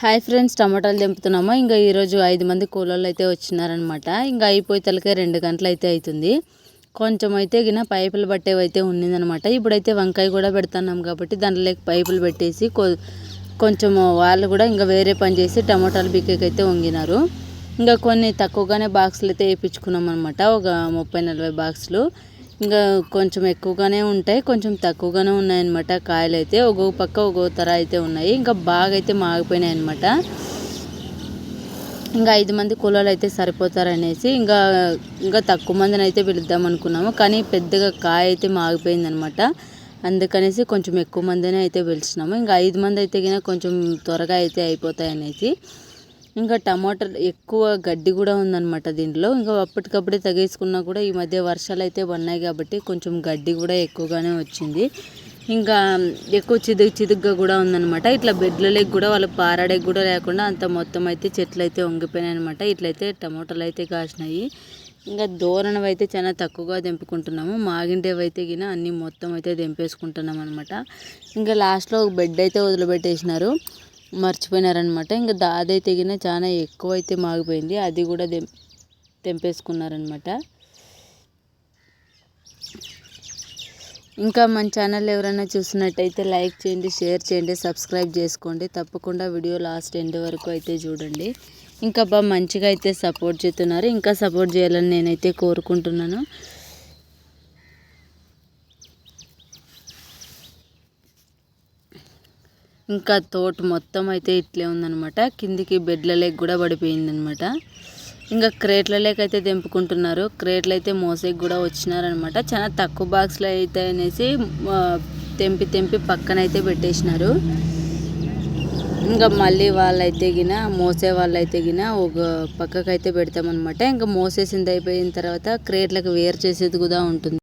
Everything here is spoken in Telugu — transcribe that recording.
హాయ్ ఫ్రెండ్స్ టమాటాలు దింపుతున్నాము ఇంకా ఈరోజు ఐదు మంది కూలోళ్ళు అయితే వచ్చినారనమాట. ఇంకా అయిపోయి తలకే రెండు గంటలు అయితే అవుతుంది కొంచెం అయితే గిన పైపులు పట్టేవి అయితే ఉన్నదనమాట. ఇప్పుడైతే వంకాయ కూడా పెడుతున్నాం కాబట్టి దాంట్లోకి పైపులు పెట్టేసి కొంచెం వాళ్ళు కూడా ఇంకా వేరే పని చేసి టమాటాలు బిక్కకైతే వంగినారు. ఇంకా కొన్ని తక్కువగానే బాక్సులు అయితే వేయించుకున్నాం అనమాట ఒక ముప్పై నలభై బాక్సులు. ఇంకా కొంచెం ఎక్కువగానే ఉంటాయి కొంచెం తక్కువగానే ఉన్నాయన్నమాట. కాయలు అయితే ఒక్కొక్క పక్క ఒక్కొక్క తర అయితే ఉన్నాయి ఇంకా బాగా అయితే మాగిపోయినాయి అనమాట ఇంకా ఐదు మంది కులాలు అయితే సరిపోతారనేసి ఇంకా ఇంకా తక్కువ మందిని అయితే పిలుద్దాం అనుకున్నాము కానీ పెద్దగా కాయ అయితే మాగిపోయింది అనమాట అందుకనేసి కొంచెం ఎక్కువ మందినే అయితే పిలిచినాము ఇంకా ఐదు మంది అయితే కొంచెం త్వరగా అయితే అయిపోతాయి అనేసి ఇంకా టమాటాలు ఎక్కువ గడ్డి కూడా ఉందన్నమాట దీంట్లో. ఇంకా అప్పటికప్పుడే తగేసుకున్నా కూడా ఈ మధ్య వర్షాలు అయితే పడినాయి కాబట్టి కొంచెం గడ్డి కూడా ఎక్కువగానే వచ్చింది. ఇంకా ఎక్కువ చిదుగు చిదుగ్గా కూడా ఉందన్నమాట. ఇట్లా బెడ్లలోకి కూడా వాళ్ళు పారాడేకి కూడా లేకుండా అంత మొత్తం అయితే చెట్లు అయితే వంగిపోయినాయి అనమాట ఇట్లయితే టమాటాలు అయితే కాసినాయి. ఇంకా దూరణం అయితే చాలా తక్కువగా తెంపుకుంటున్నాము. మాగిండేవి అయితే గిన అన్నీ మొత్తం అయితే తెంపేసుకుంటున్నాం అనమాట ఇంకా లాస్ట్లో ఒక బెడ్ అయితే వదిలిపెట్టేసినారు. మర్చిపోయినారనమాట ఇంకా దాదైతే తెగిన చాలా ఎక్కువ అయితే మాగిపోయింది. అది కూడా తెం తెంపేసుకున్నారనమాట ఇంకా మన ఛానల్ ఎవరైనా చూసినట్టయితే లైక్ చేయండి షేర్ చేయండి సబ్స్క్రైబ్ చేసుకోండి. తప్పకుండా వీడియో లాస్ట్ ఎండ్ వరకు అయితే చూడండి. ఇంకా బాగా మంచిగా అయితే సపోర్ట్ చేస్తున్నారు. ఇంకా సపోర్ట్ చేయాలని నేనైతే కోరుకుంటున్నాను. ఇంకా తోట మొత్తం అయితే ఇట్లే ఉందనమాట కిందికి బెడ్లలోకి కూడా పడిపోయిందనమాట ఇంకా క్రేట్లలోకి అయితే తెంపుకుంటున్నారు. క్రేట్లు అయితే మోసేకి కూడా వచ్చినారనమాట చాలా తక్కువ బాక్స్లో అయితే అనేసి తెంపి తెంపి పక్కన అయితే పెట్టేసినారు. ఇంకా మళ్ళీ వాళ్ళైతే గిన మోసే వాళ్ళైతే గిన ఒక పక్కకైతే పెడతామన్నమాట. ఇంకా మోసేసింది అయిపోయిన తర్వాత క్రేట్లకు వేరు చేసేది కూడా ఉంటుంది.